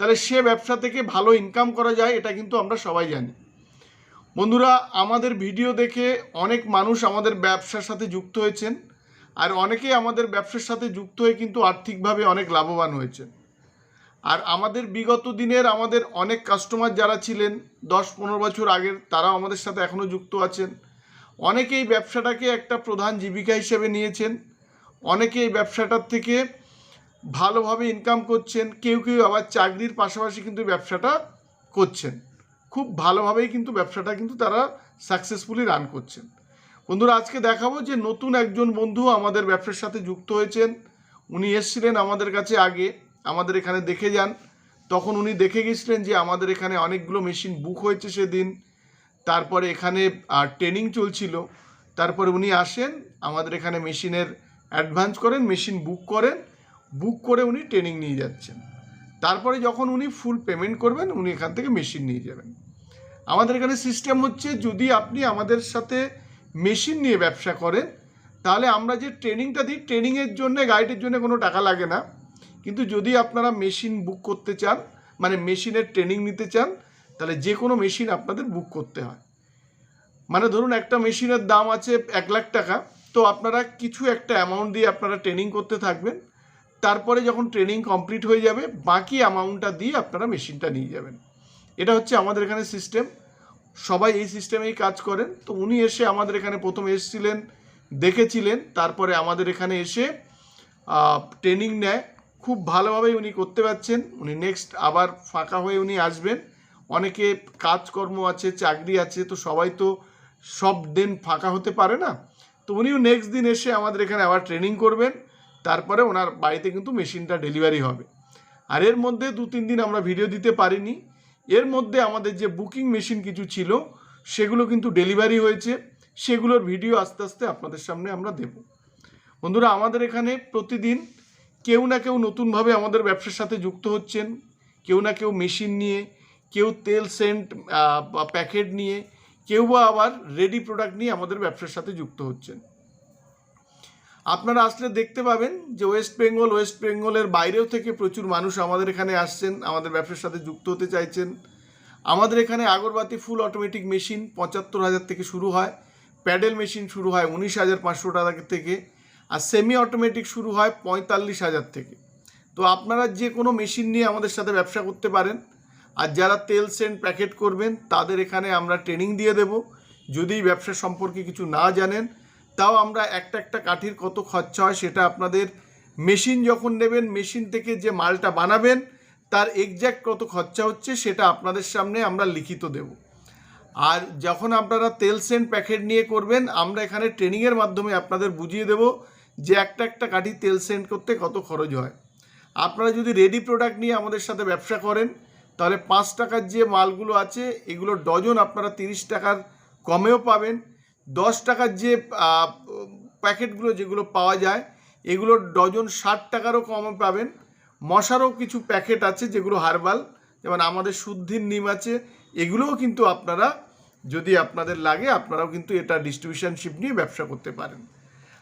তাহলে সে ব্যবসা থেকে ভালো ইনকাম করা যায়, এটা কিন্তু আমরা সবাই জানি। বন্ধুরা, আমাদের ভিডিও দেখে অনেক মানুষ আমাদের ব্যবসার সাথে যুক্ত হয়েছেন, আর অনেকেই আমাদের ব্যবসার সাথে যুক্ত হয়ে কিন্তু আর্থিকভাবে অনেক লাভবান হয়েছেন। আর আমাদের বিগত দিনের আমাদের অনেক কাস্টমার যারা ছিলেন, দশ পনেরো বছর আগের, তারাও আমাদের সাথে এখনও যুক্ত আছেন। অনেকেই ব্যবসাটাকে একটা প্রধান জীবিকা হিসেবে নিয়েছেন অনেকে এই ব্যবসাটার থেকে ভালোভাবে ইনকাম করছেন, কেউ কেউ আবার চাকরির পাশাপাশি কিন্তু ব্যবসাটা করছেন। খুব ভালোভাবেই কিন্তু ব্যবসাটা কিন্তু তারা সাকসেসফুলি রান করছেন। বন্ধুরা, আজকে দেখাবো যে নতুন একজন বন্ধু আমাদের ব্যবসার সাথে যুক্ত হয়েছেন। উনি এসছিলেন আমাদের কাছে আগে, আমাদের এখানে দেখে যান। তখন উনি দেখে গেছিলেন যে আমাদের এখানে অনেকগুলো মেশিন বুক হয়েছে সেদিন। তারপরে এখানে ট্রেনিং চলছিল। তারপরে উনি আসেন, আমাদের এখানে মেশিনের অ্যাডভান্স করেন মেশিন বুক করেন। বুক করে উনি ট্রেনিং নিয়ে যাচ্ছেন। তারপরে যখন উনি ফুল পেমেন্ট করবেন, উনি এখান থেকে মেশিন নিয়ে যাবেন। আমাদের এখানে সিস্টেম হচ্ছে, যদি আপনি আমাদের সাথে মেশিন নিয়ে ব্যবসা করেন, তাহলে আমরা যে ট্রেনিংটা দিই ট্রেনিংয়ের জন্য গাইডের জন্য কোনো টাকা লাগে না। কিন্তু যদি আপনারা মেশিন বুক করতে চান মানে মেশিনের ট্রেনিং নিতে চান, তাহলে যে কোনো মেশিন আপনাদের বুক করতে হয়। মানে ধরুন একটা মেশিনের দাম আছে এক লাখ টাকা, তো আপনারা কিছু একটা অ্যামাউন্ট দিয়ে আপনারা ট্রেনিং করতে থাকবেন। তারপরে যখন ট্রেনিং কমপ্লিট হয়ে যাবে, বাকি অ্যামাউন্টটা দিয়ে আপনারা মেশিনটা নিয়ে যাবেন। এটা হচ্ছে আমাদের এখানে সিস্টেম সবাই এই সিস্টেমেই কাজ করেন। তো উনি এসে আমাদের এখানে প্রথম এসেছিলেন, দেখেছিলেন। তারপরে আমাদের এখানে এসে ট্রেনিং নেয়। খুব ভালোভাবেই উনি করতে পারছেন। উনি নেক্সট আবার ফাঁকা হয়ে উনি আসবেন। অনেকে কাজকর্ম আছে, চাকরি আছে, তো সবাই তো সব দিন ফাঁকা হতে পারে না। তো উনিও নেক্সট দিন এসে আমাদের এখানে আবার ট্রেনিং করবেন। তারপরে ওনার বাড়িতে কিন্তু মেশিনটা ডেলিভারি হবে। আর এর মধ্যে দু তিন দিন আমরা ভিডিও দিতে পারিনি। এর মধ্যে আমাদের যে বুকিং মেশিন কিছু ছিল, সেগুলো কিন্তু ডেলিভারি হয়েছে। সেগুলোর ভিডিও আস্তে আস্তে আপনাদের সামনে আমরা দেব। বন্ধুরা, আমাদের এখানে প্রতিদিন কেউ না কেউ নতুনভাবে আমাদের ব্যবসার সাথে যুক্ত হচ্ছেন। কেউ না কেউ মেশিন নিয়ে, কেউ তেল সেন্ট প্যাকেট নিয়ে, কেউ বা আবার রেডি প্রোডাক্ট নিয়ে আমাদের ব্যবসার সাথে যুক্ত হচ্ছেন। আপনারা আসলে দেখতে পাবেন যে ওয়েস্ট বেঙ্গল ওয়েস্ট বেঙ্গলের বাইরেও থেকে প্রচুর মানুষ আমাদের এখানে আসছেন, আমাদের ব্যবসার সাথে যুক্ত হতে চাইছেন। আমাদের এখানে আগরবাতি ফুল অটোমেটিক মেশিন পঁচাত্তর হাজার থেকে শুরু হয় প্যাডেল মেশিন শুরু হয় উনিশ হাজার পাঁচশো টাকা থেকে, আর সেমি অটোমেটিক শুরু হয় পঁয়তাল্লিশ হাজার থেকে। তো আপনারা যে কোনো মেশিন নিয়ে আমাদের সাথে ব্যবসা করতে পারেন, আর যারা তেল, সেন্ট প্যাকেট করবেন, তাদের এখানে আমরা ট্রেনিং দিয়ে দেব। যদি ব্যবসা সম্পর্কে কিছু না জানেন তাও আমরা একটা একটা কাঠির কত খরচা হয় সেটা আপনাদের মেশিন যখন নেবেন, মেশিন থেকে যে মালটা বানাবেন, তার এক্স্যাক্ট কত খরচা হচ্ছে সেটা আপনাদের সামনে আমরা লিখিত দেব। আর যখন আপনারা তেল সেন্ট প্যাকেট নিয়ে করবেন, আমরা এখানে ট্রেনিংয়ের মাধ্যমে আপনাদের বুঝিয়ে দেব যে একটা একটা কাঠি তেল সেন্ট করতে কত খরচ হয়। আপনারা যদি রেডি প্রোডাক্ট নিয়ে আমাদের সাথে ব্যবসা করেন, তাহলে পাঁচ টাকার যে মালগুলো আছে, এগুলো ডজন আপনারা তিরিশ টাকার কমেও পাবেন। দশ টাকার যে প্যাকেটগুলো যেগুলো পাওয়া যায় এগুলো ডজন ষাট টাকারও কমে পাবেন। মশারও কিছু প্যাকেট আছে যেগুলো হার্বাল, যেমন আমাদের শুদ্ধির নিম আছে, এগুলোও কিন্তু আপনারা যদি আপনাদের লাগে, আপনারাও কিন্তু এটা ডিস্ট্রিবিউশনশিপ নিয়ে ব্যবসা করতে পারেন।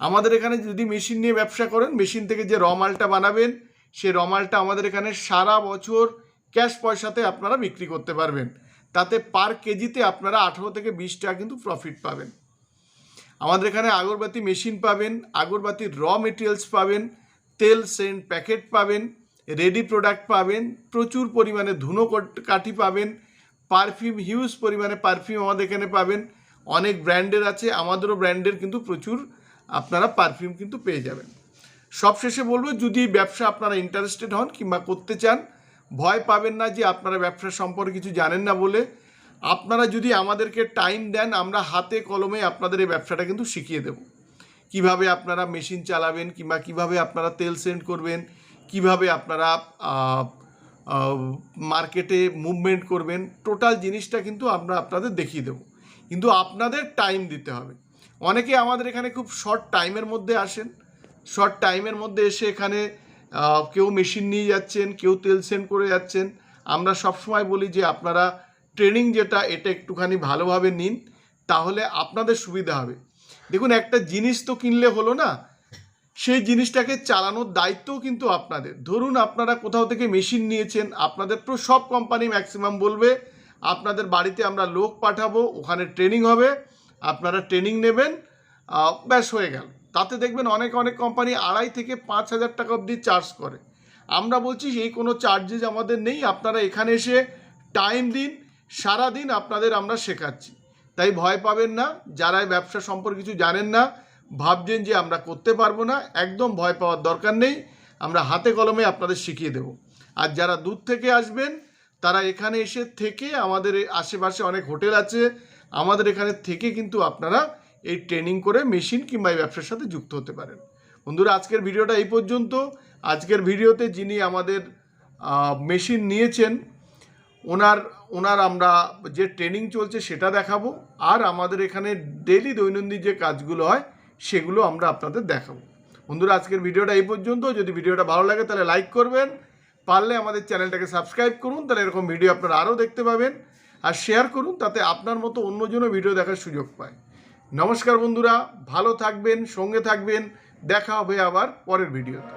আমাদের এখানে যদি মেশিন নিয়ে ব্যবসা করেন, মেশিন থেকে যে রমালটা বানাবেন সেই রমালটা আমাদের এখানে সারা বছর ক্যাশ পয়সাতে আপনারা বিক্রি করতে পারবেন। তাতে পার কেজিতে আপনারা আঠেরো থেকে বিশ টাকা কিন্তু প্রফিট পাবেন। আমাদের এখানে আগরবাতি মেশিন পাবেন আগরবাতির র মেটেরিয়ালস পাবেন, তেল সেন্ট প্যাকেট পাবেন রেডি প্রোডাক্ট পাবেন, প্রচুর পরিমাণে ধুনো কাঠি পাবেন পারফিউম হিউজ পরিমাণে পারফিউম আমাদের এখানে পাবেন। অনেক ব্র্যান্ডের আছে, আমাদেরও ব্র্যান্ডের কিন্তু প্রচুর আপনারা পারফিউম কিন্তু পেয়ে যাবেন। সবশেষে বলব, যদি ব্যবসা আপনারা ইন্টারেস্টেড হন কিংবা করতে চান, ভয় পাবেন না যে আপনারা ব্যবসা সম্পর্কে কিছু জানেন না বলে আপনারা যদি আমাদেরকে টাইম দেন, আমরা হাতে কলমে আপনাদের এই ব্যবসাটা কিন্তু শিখিয়ে দেব। কীভাবে আপনারা মেশিন চালাবেন কিংবা কীভাবে আপনারা তেল সেন্ড করবেন, কীভাবে আপনারা মার্কেটে মুভমেন্ট করবেন টোটাল জিনিসটা কিন্তু আমরা আপনাদের দেখিয়ে দেবো। কিন্তু আপনাদের টাইম দিতে হবে। অনেকে আমাদের এখানে খুব শর্ট টাইমের মধ্যে আসেন। শর্ট টাইমের মধ্যে এসে এখানে কেউ মেশিন নিয়ে যাচ্ছেন, কেউ তেল সেন্ড করে যাচ্ছেন। আমরা সবসময় বলি যে আপনারা ট্রেনিং যেটা, এটা একটুখানি ভালোভাবে নিন, তাহলে আপনাদের সুবিধা হবে। দেখুন, একটা জিনিস তো কিনলে হলো না, সেই জিনিসটাকে চালানোর দায়িত্বও কিন্তু আপনাদের। ধরুন, আপনারা কোথাও থেকে মেশিন নিয়েছেন, আপনাদের তো সব কোম্পানি ম্যাক্সিমাম বলবে, আপনাদের বাড়িতে আমরা লোক পাঠাবো, ওখানে ট্রেনিং হবে, আপনারা ট্রেনিং নেবেন ব্যাস হয়ে গেল। তাতে দেখবেন অনেক অনেক কোম্পানি আড়াই থেকে পাঁচ হাজার টাকা অবধি চার্জ করে। আমরা বলছি, এই কোনো চার্জেস আমাদের নেই, আপনারা এখানে এসে টাইম দিন সারা দিন আপনাদের আমরা শেখাচ্ছি। তাই ভয় পাবেন না, যারা ব্যবসা সম্পর্কে কিছু জানেন না, ভাবছেন যে আমরা করতে পারব না, একদম ভয় পাওয়ার দরকার নেই, আমরা হাতে কলমে আপনাদের শিখিয়ে দেব। আর যারা দূর থেকে আসবেন, তারা এখানে এসে থেকে আমাদের আশেপাশে অনেক হোটেল আছে, আমাদের এখানে থেকে কিন্তু আপনারা এই ট্রেনিং করে মেশিন কিংবা এই ব্যবসার সাথে যুক্ত হতে পারেন। বন্ধুরা, আজকের ভিডিওটা এই পর্যন্ত। আজকের ভিডিওতে যিনি আমাদের মেশিন নিয়েছেন ওনার ওনার আমরা যে ট্রেনিং চলছে সেটা দেখাবো, আর আমাদের এখানে ডেলি দৈনন্দিন যে কাজগুলো হয়, সেগুলো আমরা আপনাদের দেখাবো। বন্ধুরা, আজকের ভিডিওটা এই পর্যন্ত। যদি ভিডিওটা ভালো লাগে, তাহলে লাইক করবেন। পারলে আমাদের চ্যানেলটাকে সাবস্ক্রাইব করুন, তাহলে এরকম ভিডিও আপনারা আরও দেখতে পাবেন। আর শেয়ার করুন, তাতে আপনার মতো অন্যজনও ভিডিও দেখার সুযোগ পায়। নমস্কার বন্ধুরা, ভালো থাকবেন, সঙ্গে থাকবেন। দেখা হবে আবার পরের ভিডিওতে